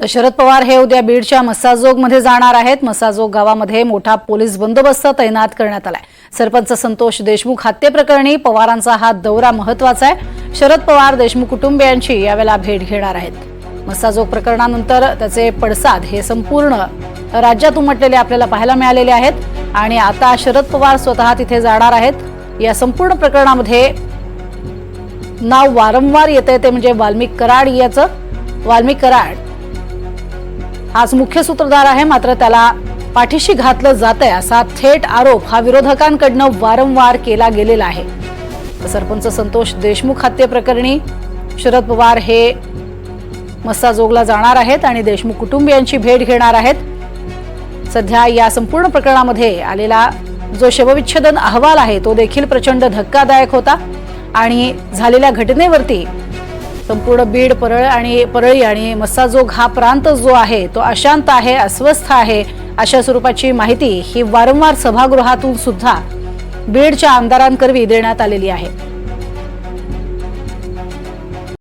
तर शरद पवार हे उद्या बीडच्या मस्साजोगमध्ये जाणार आहेत. मसाजोग गावामध्ये मोठा पोलीस बंदोबस्त तैनात करण्यात आलाय. सरपंच संतोष देशमुख हत्येप्रकरणी पवारांचा हा दौरा महत्त्वाचा आहे. शरद पवार देशमुख कुटुंबियांची यावेळेला भेट घेणार आहेत. मस्साजोग प्रकरणानंतर त्याचे पडसाद हे संपूर्ण राज्यात उमटलेले आपल्याला पाहायला मिळालेले आहेत. आणि आता शरद पवार स्वतः तिथे जाणार आहेत. या संपूर्ण प्रकरणामध्ये नाव वारंवार येते ते म्हणजे वाल्मिक कराड याचं. वाल्मिक कराड हाच मुख्य सूत्रधार आहे मात्र त्याला पाठीशी घातलं जात आहे असा थेट आरोप हा विरोधकांकडनं वारंवार केला गेलेला आहे. तर सरपंच संतोष देशमुख हत्येप्रकरणी शरद पवार हे मस्साजोगला जाणार आहेत आणि देशमुख कुटुंबियांची भेट घेणार आहेत. सध्या या संपूर्ण प्रकरणामध्ये आलेला जो शवविच्छेदन अहवाल आहे तो देखील प्रचंड धक्कादायक होता आणि झालेल्या घटनेवरती संपूर्ण बीड परळ आणि परळी आणि मस्साजोग हा प्रांत जो आहे तो अशांत आहे अस्वस्थ आहे अशा स्वरूपाची माहिती ही वारंवार सभागृहातून सुद्धा बीडच्या आमदारांकरवी देण्यात आलेली आहे.